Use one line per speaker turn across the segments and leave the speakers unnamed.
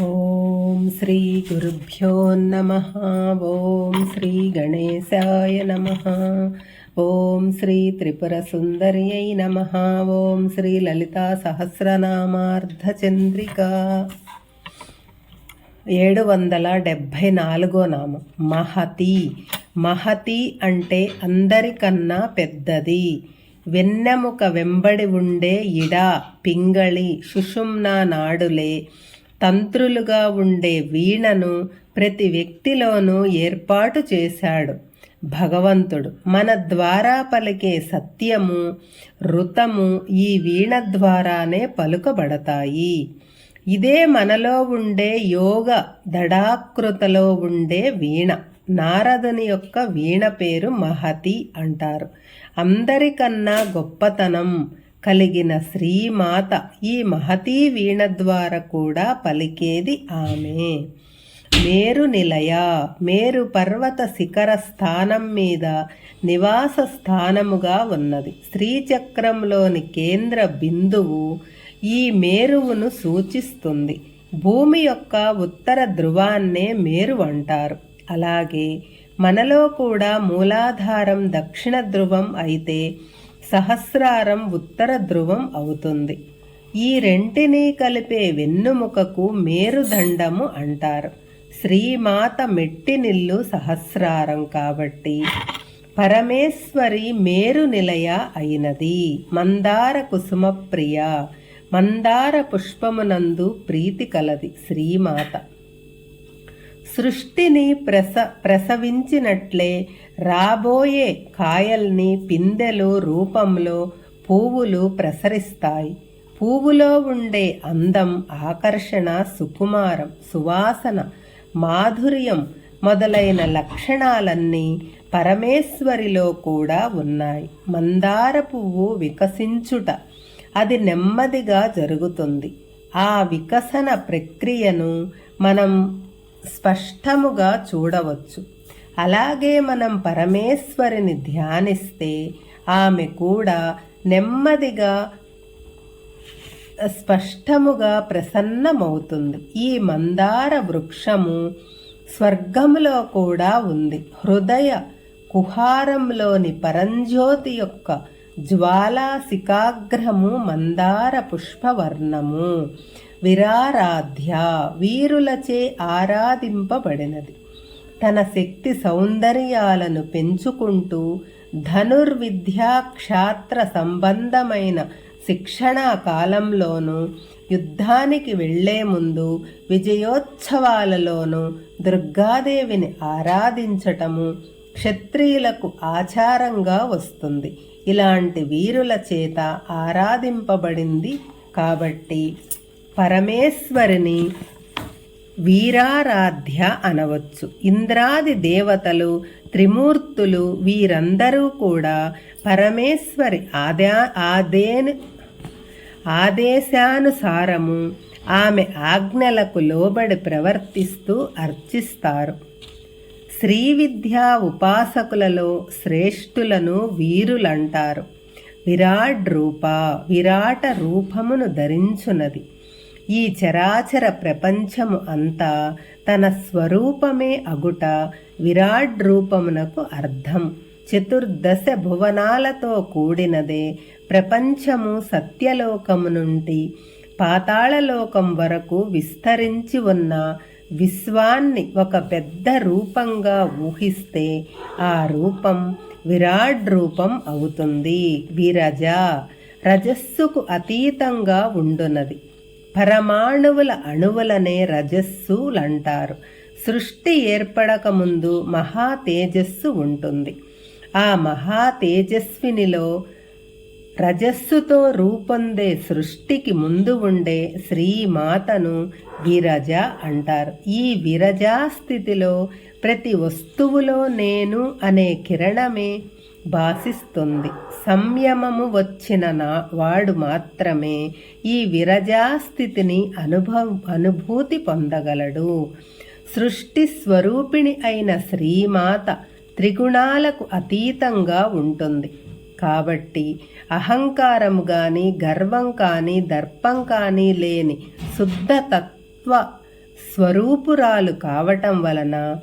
ఓం శ్రీ గురుభ్యో నమ. ఓం శ్రీ గణేశాయ నమ. ఓం శ్రీ త్రిపుర సుందర్యై నమ. ఓం శ్రీ లలితా సహస్రనామార్ధచంద్రిక. ఏడు వందల డెబ్భై నాలుగో నామం. మహతి. మహతి అంటే అందరికన్నా పెద్దది. వెన్నెముక వెంబడి ఉండే ఇడా పింగళి సుషుమ్నా నాడులే. తంత్రులుగా ఉండే వీణను ప్రతి వ్యక్తిలోనూ ఏర్పాటు చేశాడు. భగవంతుడు మన ద్వారా పలికే సత్యము ఋతము ఈ వీణ ద్వారానే పలుకబడతాయి. ఇదే మనలో ఉండే యోగ దడాకృతలో ఉండే వీణ. నారదుని యొక్క వీణ పేరు మహతి అంటారు. అందరికన్నా గొప్పతనం కలిగిన శ్రీమాత ఈ మహతీ వీణ ద్వారా కూడా పలికేది ఆమె. మేరు నిలయ మేరు పర్వత శిఖర స్థానం మీద నివాస స్థానముగా ఉన్నది. శ్రీచక్రంలోని కేంద్ర బిందువు ఈ మేరువును సూచిస్తుంది. భూమి యొక్క ఉత్తర ధ్రువాన్నే మేరు అంటారు. అలాగే మనలో కూడా మూలాధారం దక్షిణ ధ్రువం అయితే సహస్రారం ఉత్తర ధ్రువం అవుతుంది. ఈ రెంటిని కలిపే వెన్నుముకకు మేరుదండము అంటారు. శ్రీమాత మెట్టినిల్లు సహస్రారం కాబట్టి పరమేశ్వరి మేరు నిలయ అయినది. మందార కుసుమప్రియ మందార పుష్పమునందు ప్రీతి కలది శ్రీమాత. సృష్టిని ప్రస ప్రసవించినట్లే రాబోయే కాయల్ని పిందెలు రూపంలో పువ్వులు ప్రసరిస్తాయి. పువ్వులో ఉండే అందం ఆకర్షణ సుకుమారం సువాసన మాధుర్యం మొదలైన లక్షణాలన్నీ పరమేశ్వరిలో కూడా ఉన్నాయి. మందార పువ్వు వికసించుట అది నెమ్మదిగా జరుగుతుంది. ఆ వికసన ప్రక్రియను మనం స్పష్టముగా చూడవచ్చు. అలాగే మనం పరమేశ్వరిని ధ్యానిస్తే ఆమె కూడా నెమ్మదిగా స్పష్టముగా ప్రసన్నమవుతుంది. ఈ మందార వృక్షము స్వర్గములో కూడా ఉంది. హృదయ కుహారంలోని పరంజ్యోతి యొక్క జ్వాలా శిఖాగ్రము మందార పుష్పవర్ణము. విరారాధ్య వీరులచే ఆరాధింపబడినది. తన శక్తి సౌందర్యాలను పెంచుకుంటూ ధనుర్విద్యా క్షాత్ర సంబంధమైన శిక్షణా కాలంలోనూ యుద్ధానికి వెళ్ళే ముందు విజయోత్సవాలలోనూ దుర్గాదేవిని ఆరాధించటము క్షత్రియులకు ఆచారంగా వస్తుంది. ఇలాంటి వీరుల చేత ఆరాధింపబడింది కాబట్టి పరమేశ్వరిని వీరారాధ్య అనవచ్చు. ఇంద్రాది దేవతలు త్రిమూర్తులు వీరందరూ కూడా పరమేశ్వరి ఆదే ఆదేను ఆదేశానుసారము ఆమె ఆజ్ఞలకు లోబడి ప్రవర్తిస్తూ అర్చిస్తారు. శ్రీ విద్యా ఉపాసకులలో శ్రేష్ఠులను వీరులంటారు. విరాట్ రూప విరాట రూపమును ధరించున్నది ఈ చరాచర ప్రపంచము అంతా తన స్వరూపమే అగుట విరాడ్ రూపమునకు అర్థం. చతుర్దశ భువనాలతో కూడినదే ప్రపంచము సత్యలోకము నుండి పాతాళలోకం వరకు విస్తరించి ఉన్న విశ్వాన్ని ఒక పెద్ద రూపంగా ఊహిస్తే ఆ రూపం విరాడ్ రూపం అవుతుంది. విరజ రజస్సుకు అతీతంగా ఉండునది. పరమాణువుల అణువులనే రజస్సులంటారు. సృష్టి ఏర్పడకముందు మహా తేజస్సు ఉంటుంది. ఆ మహా తేజస్వినిలో రజస్సుతో రూపొందే సృష్టికి ముందు ఉండే శ్రీమాతను విరజ అంటారు. ఈ విరజా స్థితిలో ప్రతి వస్తువులో నేను అనే కిరణమే భాసిస్తుంది సంయమము వచ్చిన నా వాడు మాత్రమే ఈ విరజాస్థితిని అనుభవ అనుభూతి పొందగలడు. సృష్టి స్వరూపిణి అయిన శ్రీమాత త్రిగుణాలకు అతీతంగా ఉంటుంది. కాబట్టి అహంకారము కానీ గర్వం కానీ దర్పం కానీ లేని శుద్ధ తత్వ స్వరూపురాలు కావటం వలన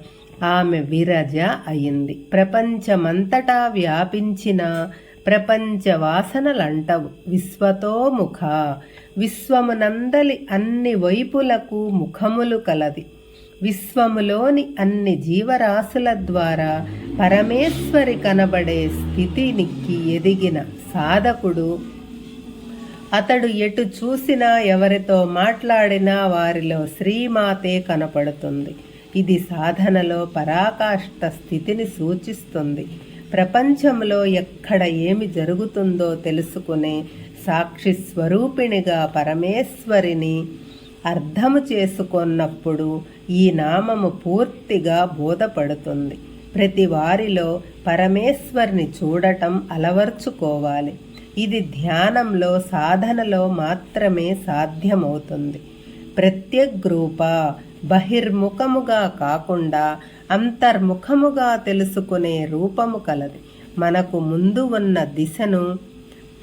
ఆమె విరజ అయింది. ప్రపంచమంతటా వ్యాపించిన ప్రపంచ వాసనలంటవు విశ్వతోముఖ విశ్వమునందలి అన్ని వైపులకు ముఖములు కలది. విశ్వములోని అన్ని జీవరాశుల ద్వారా పరమేశ్వరి కనబడే స్థితినికి ఎదిగిన సాధకుడు. అతడు ఎటు చూసినా ఎవరితో మాట్లాడినా వారిలో శ్రీమాతే కనపడుతుంది. ఇది సాధనలో పరాకాష్ఠ స్థితిని సూచిస్తుంది. ప్రపంచంలో ఎక్కడ ఏమి జరుగుతుందో తెలుసుకునే సాక్షి స్వరూపిణిగా పరమేశ్వరిని అర్థము చేసుకున్నప్పుడు ఈ నామము పూర్తిగా బోధపడుతుంది. ప్రతి వారిలో పరమేశ్వరిని చూడటం అలవర్చుకోవాలి. ఇది ధ్యానంలో సాధనలో మాత్రమే సాధ్యమవుతుంది. ప్రత్యగ్రూప బహిర్ముఖముగా కాకుండా అంతర్ముఖముగా తెలుసుకునే రూపము కలది. మనకు ముందు ఉన్న దిశను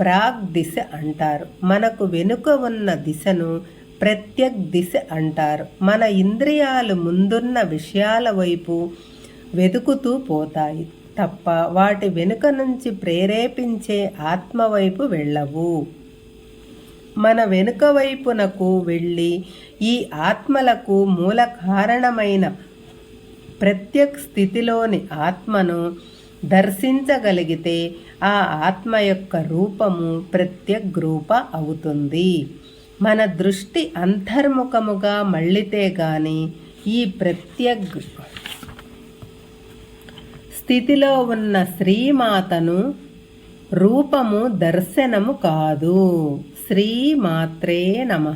ప్రాగ్ దిశ అంటారు. మనకు వెనుక ఉన్న దిశను ప్రత్యక్ దిశ అంటారు. మన ఇంద్రియాలు ముందున్న విషయాల వైపు వెతుకుతూ పోతాయి తప్ప వాటి వెనుక నుంచి ప్రేరేపించే ఆత్మ వైపు వెళ్ళవు. మన వెనుక వైపునకు వెళ్ళి ఈ ఆత్మలకు మూల కారణమైన ప్రత్యక్ స్థితిలోని ఆత్మను దర్శించగలిగితే ఆ ఆత్మ యొక్క రూపము ప్రత్యక్ రూప అవుతుంది. మన దృష్టి అంతర్ముఖముగా మళ్ళితే గాని ఈ ప్రత్యగ్ స్థితిలో ఉన్న శ్రీమాతను రూపము దర్శనము కాదు. శ్రీమాత్రే నమ